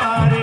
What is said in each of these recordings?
Par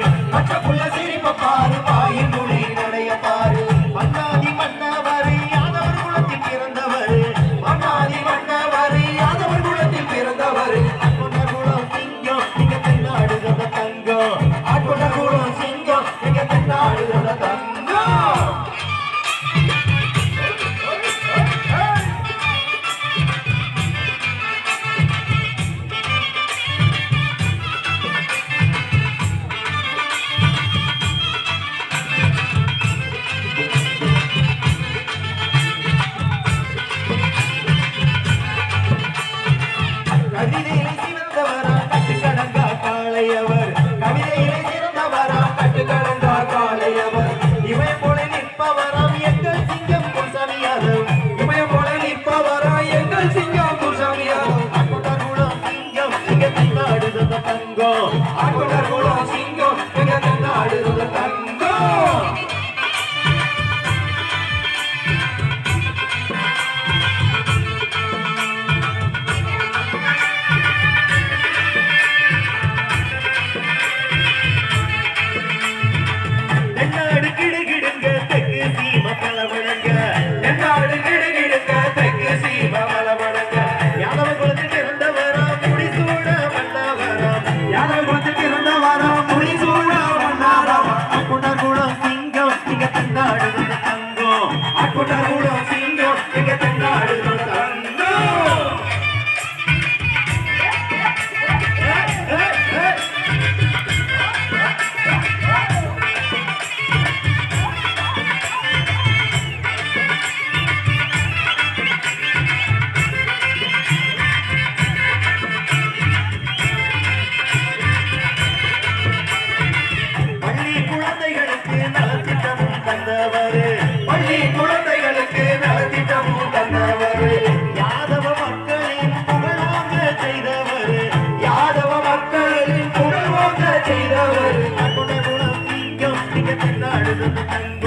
Thank you. தந்தவரே பள்ளி குழந்தைகளுக்கு நலத்திட்டமும் தந்தவரே யாதவ மக்களின் புகழாங்க செய்தவரே. யாதவ மக்களின் புகழ்வாங்க செய்தவர். குணம் நீங்கம். மிக தங்க